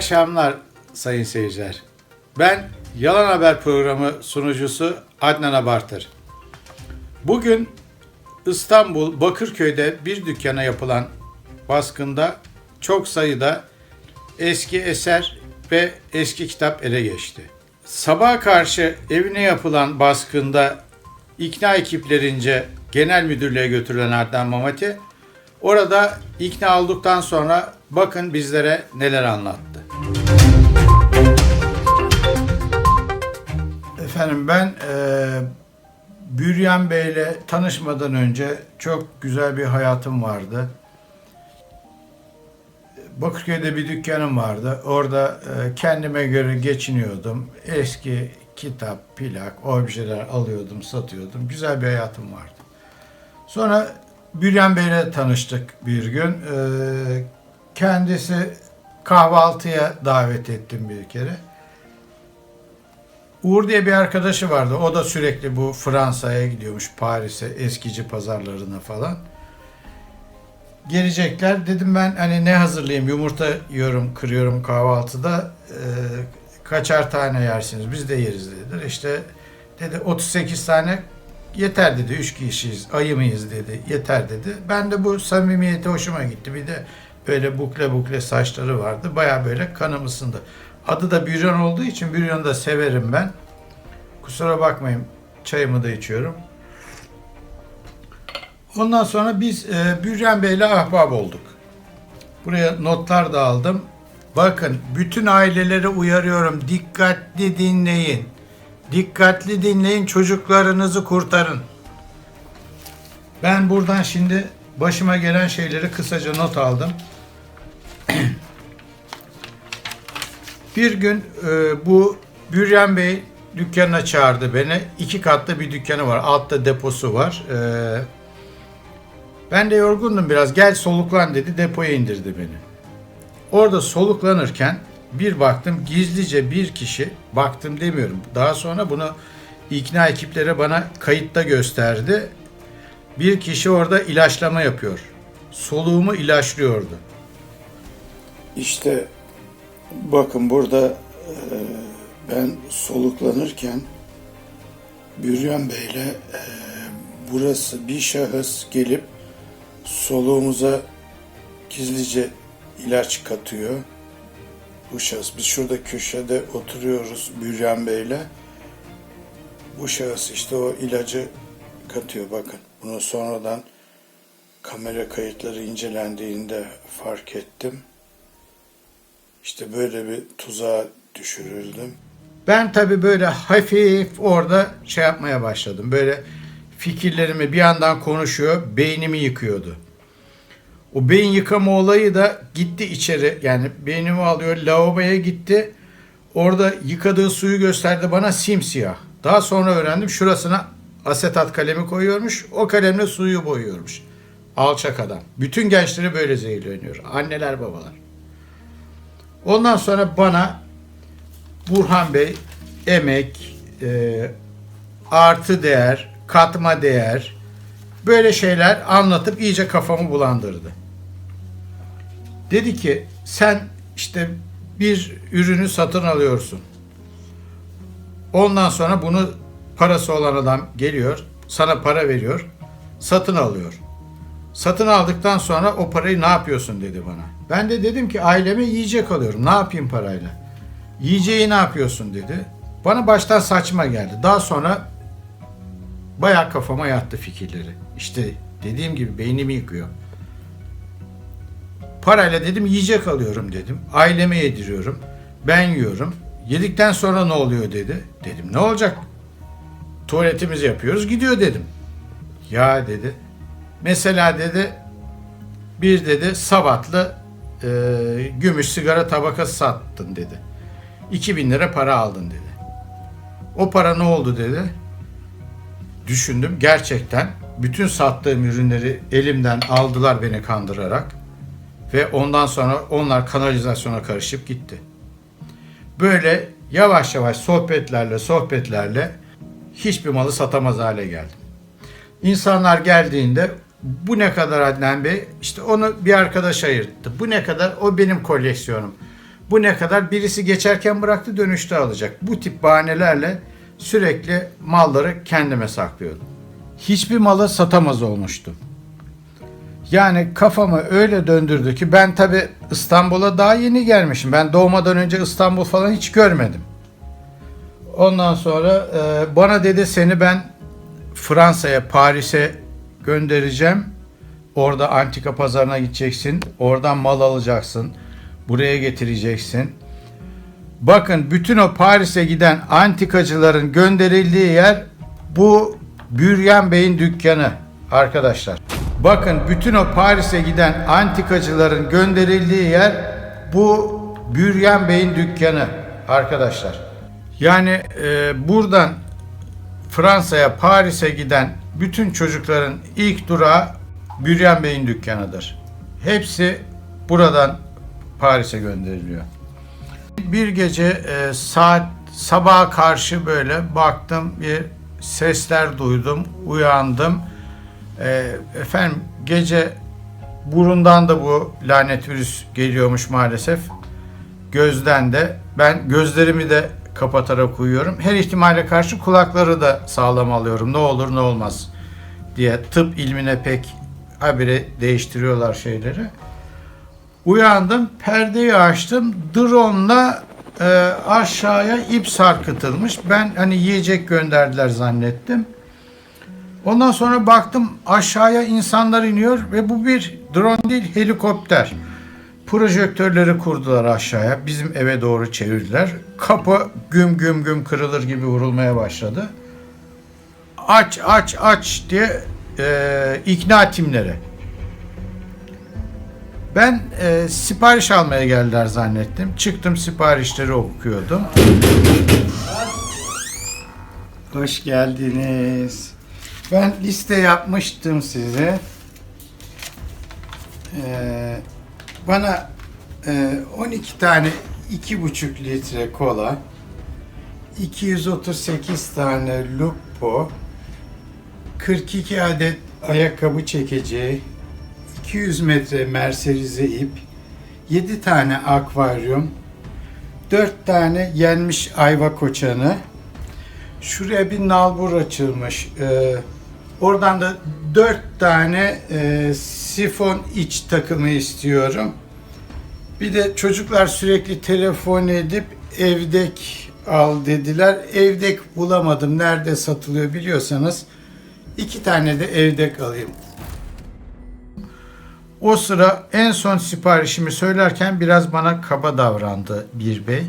akşamlar sayın seyirciler. Ben Yalan Haber programı sunucusu Adnan Abartır. Bugün İstanbul Bakırköy'de bir dükkana yapılan baskında çok sayıda eski eser ve eski kitap ele geçti. Sabaha karşı evine yapılan baskında ikna ekiplerince genel müdürlüğe götürülen Adnan Mamati orada ikna olduktan sonra bakın bizlere neler anlattı. Efendim ben eee Büryan Bey'le tanışmadan önce çok güzel bir hayatım vardı. Bakırköy'de bir dükkanım vardı. Orada e, kendime göre geçiniyordum. Eski kitap, plak, objeler alıyordum, satıyordum. Güzel bir hayatım vardı. Sonra Büryan Bey'le tanıştık bir gün. E, kendisi kahvaltıya davet ettim bir kere. Uğur diye bir arkadaşı vardı. O da sürekli bu Fransa'ya gidiyormuş, Paris'e, eskici pazarlarına falan. Gelecekler. Dedim ben hani ne hazırlayayım? Yumurta yiyorum, kırıyorum kahvaltıda. Ee, kaçar tane yersiniz? Biz de yeriz dediler. İşte dedi 38 tane yeter dedi. Üç kişiyiz, ayı mıyız dedi. Yeter dedi. Ben de bu samimiyeti hoşuma gitti. Bir de böyle bukle bukle saçları vardı. Baya böyle kanım ısındı. Adı da Büryan olduğu için Büryan'ı da severim ben. Kusura bakmayın çayımı da içiyorum. Ondan sonra biz e, Büryan Bey'le ahbap olduk. Buraya notlar da aldım. Bakın bütün aileleri uyarıyorum. Dikkatli dinleyin. Dikkatli dinleyin çocuklarınızı kurtarın. Ben buradan şimdi başıma gelen şeyleri kısaca not aldım. Bir gün e, bu Büryan Bey dükkanına çağırdı beni. İki katlı bir dükkanı var. Altta deposu var. E, ben de yorgundum biraz. Gel soluklan dedi. Depoya indirdi beni. Orada soluklanırken bir baktım gizlice bir kişi baktım demiyorum. Daha sonra bunu ikna ekiplere bana kayıtta gösterdi. Bir kişi orada ilaçlama yapıyor. Soluğumu ilaçlıyordu. İşte bakın burada e, ben soluklanırken Büryan Bey'le e, burası bir şahıs gelip soluğumuza gizlice ilaç katıyor. Bu şahıs biz şurada köşede oturuyoruz Büryan Bey'le. Bu şahıs işte o ilacı katıyor bakın. Bunu sonradan kamera kayıtları incelendiğinde fark ettim. İşte böyle bir tuzağa düşürüldüm. Ben tabii böyle hafif orada şey yapmaya başladım. Böyle fikirlerimi bir yandan konuşuyor, beynimi yıkıyordu. O beyin yıkama olayı da gitti içeri. Yani beynimi alıyor, lavaboya gitti. Orada yıkadığı suyu gösterdi bana simsiyah. Daha sonra öğrendim şurasına asetat kalemi koyuyormuş. O kalemle suyu boyuyormuş. Alçak adam. Bütün gençleri böyle zehirleniyor. Anneler babalar. Ondan sonra bana Burhan Bey emek, e, artı değer, katma değer böyle şeyler anlatıp iyice kafamı bulandırdı. Dedi ki sen işte bir ürünü satın alıyorsun. Ondan sonra bunu parası olan adam geliyor, sana para veriyor, satın alıyor. Satın aldıktan sonra o parayı ne yapıyorsun dedi bana. Ben de dedim ki aileme yiyecek alıyorum. Ne yapayım parayla? Yiyeceği ne yapıyorsun dedi. Bana baştan saçma geldi. Daha sonra bayağı kafama yattı fikirleri. İşte dediğim gibi beynimi yıkıyor. Parayla dedim yiyecek alıyorum dedim. Aileme yediriyorum. Ben yiyorum. Yedikten sonra ne oluyor dedi. Dedim ne olacak? Tuvaletimizi yapıyoruz gidiyor dedim. Ya dedi. Mesela dedi bir dedi Sabatlı e, gümüş sigara tabakası sattın dedi. 2000 lira para aldın dedi. O para ne oldu dedi. Düşündüm gerçekten bütün sattığım ürünleri elimden aldılar beni kandırarak ve ondan sonra onlar kanalizasyona karışıp gitti. Böyle yavaş yavaş sohbetlerle sohbetlerle hiçbir malı satamaz hale geldim. İnsanlar geldiğinde bu ne kadar Adnan Bey? İşte onu bir arkadaş ayırttı. Bu ne kadar? O benim koleksiyonum. Bu ne kadar? Birisi geçerken bıraktı dönüşte alacak. Bu tip bahanelerle sürekli malları kendime saklıyordum. Hiçbir malı satamaz olmuştum. Yani kafamı öyle döndürdü ki ben tabi İstanbul'a daha yeni gelmişim. Ben doğmadan önce İstanbul falan hiç görmedim. Ondan sonra e, bana dedi seni ben Fransa'ya, Paris'e göndereceğim. Orada antika pazarına gideceksin. Oradan mal alacaksın. Buraya getireceksin. Bakın bütün o Paris'e giden antikacıların gönderildiği yer bu Büryan Bey'in dükkanı arkadaşlar. Bakın bütün o Paris'e giden antikacıların gönderildiği yer bu Büryan Bey'in dükkanı arkadaşlar. Yani e, buradan Fransa'ya, Paris'e giden bütün çocukların ilk durağı Büryan Bey'in dükkanıdır. Hepsi buradan Paris'e gönderiliyor. Bir gece e, saat sabaha karşı böyle baktım bir sesler duydum, uyandım. E, efendim gece burundan da bu lanet virüs geliyormuş maalesef. Gözden de. Ben gözlerimi de kapatarak uyuyorum. Her ihtimale karşı kulakları da sağlam alıyorum. Ne olur ne olmaz diye tıp ilmine pek habire değiştiriyorlar şeyleri. Uyandım, perdeyi açtım. Drone'la e, aşağıya ip sarkıtılmış. Ben hani yiyecek gönderdiler zannettim. Ondan sonra baktım aşağıya insanlar iniyor ve bu bir drone değil helikopter. Projektörleri kurdular aşağıya. Bizim eve doğru çevirdiler. Kapı güm güm güm kırılır gibi vurulmaya başladı. Aç aç aç diye e, ikna timleri. Ben e, sipariş almaya geldiler zannettim. Çıktım siparişleri okuyordum. Hoş geldiniz. Ben liste yapmıştım size. Ee, bana e, 12 tane 2,5 litre kola, 238 tane lupo, 42 adet ayakkabı çekeceği, 200 metre merserize ip, 7 tane akvaryum, 4 tane yenmiş ayva koçanı, şuraya bir nalbur açılmış. Ee, oradan da 4 tane e, sifon iç takımı istiyorum. Bir de çocuklar sürekli telefon edip evdek al dediler. Evdek bulamadım. Nerede satılıyor biliyorsanız. iki tane de evdek alayım. O sıra en son siparişimi söylerken biraz bana kaba davrandı bir bey.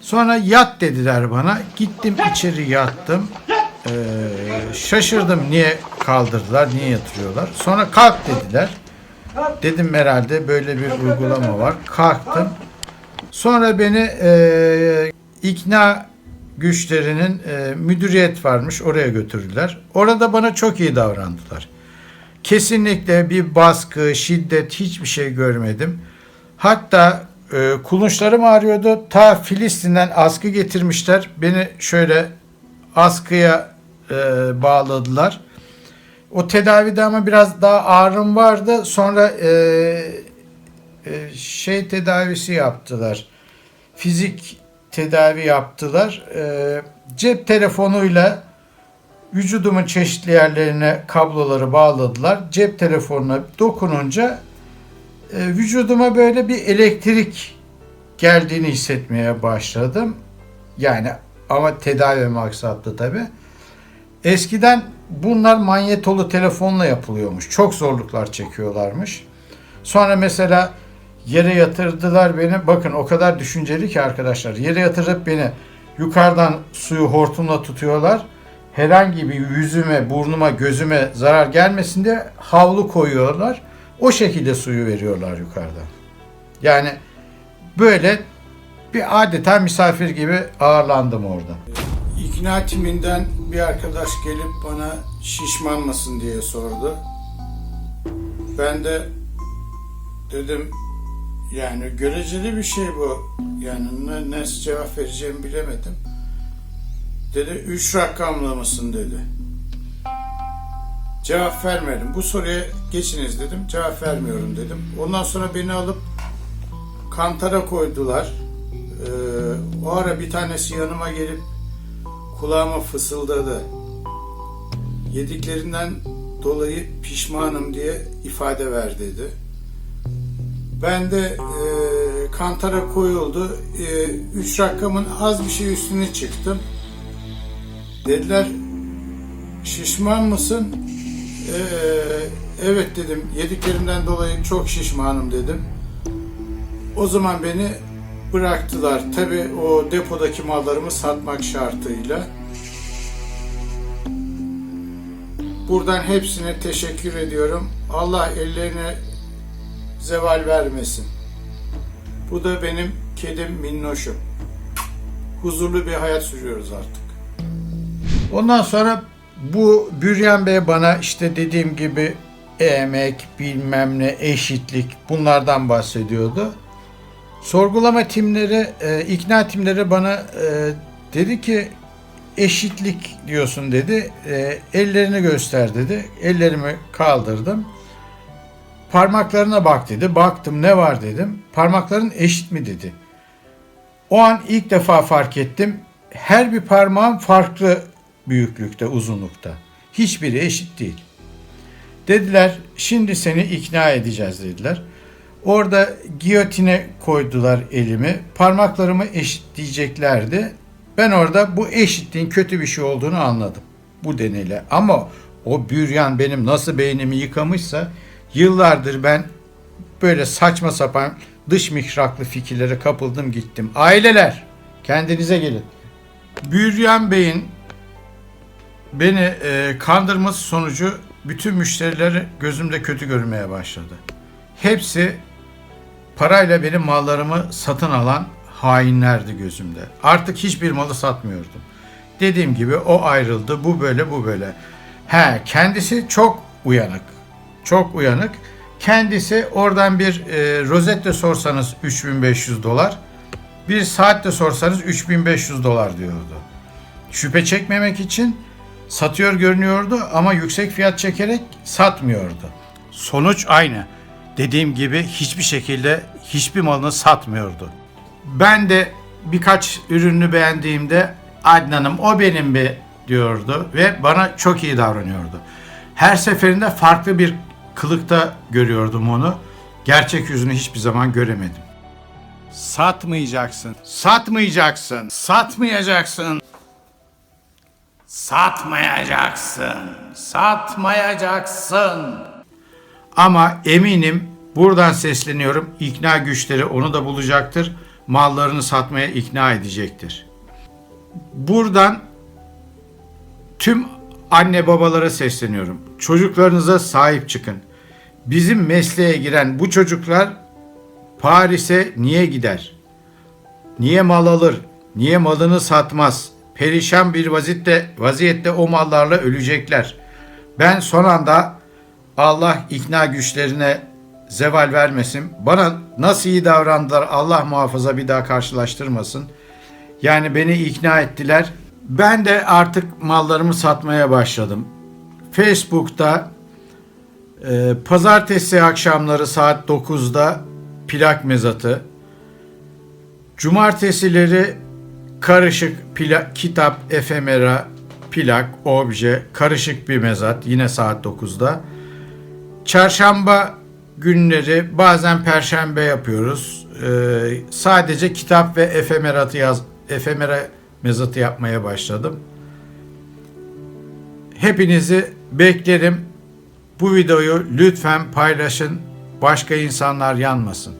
Sonra yat dediler bana. Gittim içeri yattım. Ee, şaşırdım niye kaldırdılar, niye yatırıyorlar. Sonra kalk dediler. Dedim herhalde böyle bir uygulama var. Kalktım. Sonra beni e, ikna güçlerinin e, müdüriyet varmış oraya götürdüler. Orada bana çok iyi davrandılar. Kesinlikle bir baskı, şiddet hiçbir şey görmedim. Hatta e, kulunçlarım ağrıyordu. Ta Filistin'den askı getirmişler. Beni şöyle askıya e, bağladılar. O tedavide ama biraz daha ağrım vardı. Sonra e, e, şey tedavisi yaptılar. Fizik tedavi yaptılar. E, cep telefonuyla vücudumun çeşitli yerlerine kabloları bağladılar. Cep telefonuna dokununca e, vücuduma böyle bir elektrik geldiğini hissetmeye başladım. Yani ama tedavi maksatlı tabi. Eskiden bunlar manyetolu telefonla yapılıyormuş. Çok zorluklar çekiyorlarmış. Sonra mesela yere yatırdılar beni. Bakın o kadar düşünceli ki arkadaşlar. Yere yatırıp beni yukarıdan suyu hortumla tutuyorlar. Herhangi bir yüzüme, burnuma, gözüme zarar gelmesin diye havlu koyuyorlar. O şekilde suyu veriyorlar yukarıdan. Yani böyle bir adeta misafir gibi ağırlandım orada. İkna timinden bir arkadaş gelip bana şişman mısın diye sordu. Ben de dedim yani göreceli bir şey bu. Yani ne, nasıl cevap vereceğimi bilemedim. Dedi üç rakamlı mısın dedi. Cevap vermedim. Bu soruya geçiniz dedim. Cevap vermiyorum dedim. Ondan sonra beni alıp kantara koydular. Ee, o ara bir tanesi yanıma gelip kulağıma fısıldadı. Yediklerinden dolayı pişmanım diye ifade ver dedi. Ben de e, kantara koyuldu. E, üç rakamın az bir şey üstüne çıktım. Dediler şişman mısın? E, evet dedim. Yediklerimden dolayı çok şişmanım dedim. O zaman beni bıraktılar. Tabi o depodaki mallarımı satmak şartıyla. Buradan hepsine teşekkür ediyorum. Allah ellerine zeval vermesin. Bu da benim kedim Minnoş'um. Huzurlu bir hayat sürüyoruz artık. Ondan sonra bu Büryan Bey bana işte dediğim gibi emek, bilmem ne, eşitlik bunlardan bahsediyordu. Sorgulama timleri, e, ikna timleri bana e, dedi ki eşitlik diyorsun dedi. E, ellerini göster dedi. Ellerimi kaldırdım. Parmaklarına bak dedi. Baktım ne var dedim. Parmakların eşit mi dedi. O an ilk defa fark ettim. Her bir parmağım farklı büyüklükte, uzunlukta. Hiçbiri eşit değil. Dediler şimdi seni ikna edeceğiz dediler. Orada giyotine koydular elimi. Parmaklarımı eşitleyeceklerdi. Ben orada bu eşitliğin kötü bir şey olduğunu anladım. Bu deneyle. Ama o büryan benim nasıl beynimi yıkamışsa yıllardır ben böyle saçma sapan dış mihraklı fikirlere kapıldım gittim. Aileler kendinize gelin. Büryan Bey'in beni e, kandırması sonucu bütün müşterileri gözümde kötü görmeye başladı. Hepsi parayla benim mallarımı satın alan hainlerdi gözümde. Artık hiçbir malı satmıyordum. Dediğim gibi o ayrıldı, bu böyle, bu böyle. He, kendisi çok uyanık. Çok uyanık. Kendisi oradan bir e, rozette sorsanız 3500 dolar, bir saatte sorsanız 3500 dolar diyordu. Şüphe çekmemek için satıyor görünüyordu ama yüksek fiyat çekerek satmıyordu. Sonuç aynı. Dediğim gibi hiçbir şekilde hiçbir malını satmıyordu. Ben de birkaç ürünü beğendiğimde Adnan'ım o benim be diyordu ve bana çok iyi davranıyordu. Her seferinde farklı bir kılıkta görüyordum onu. Gerçek yüzünü hiçbir zaman göremedim. Satmayacaksın. Satmayacaksın. Satmayacaksın. Satmayacaksın. Satmayacaksın. Ama eminim buradan sesleniyorum. İkna güçleri onu da bulacaktır. Mallarını satmaya ikna edecektir. Buradan tüm anne babalara sesleniyorum. Çocuklarınıza sahip çıkın. Bizim mesleğe giren bu çocuklar Paris'e niye gider? Niye mal alır? Niye malını satmaz? Perişan bir vaziyette, vaziyette o mallarla ölecekler. Ben son anda Allah ikna güçlerine zeval vermesin. Bana nasıl iyi davrandılar Allah muhafaza bir daha karşılaştırmasın. Yani beni ikna ettiler. Ben de artık mallarımı satmaya başladım. Facebook'ta e, pazartesi akşamları saat 9'da plak mezatı. Cumartesileri karışık plak, kitap, efemera, plak, obje, karışık bir mezat yine saat 9'da. Çarşamba günleri bazen perşembe yapıyoruz. Ee, sadece kitap ve efemeratı yaz, efemera mezatı yapmaya başladım. Hepinizi beklerim. Bu videoyu lütfen paylaşın. Başka insanlar yanmasın.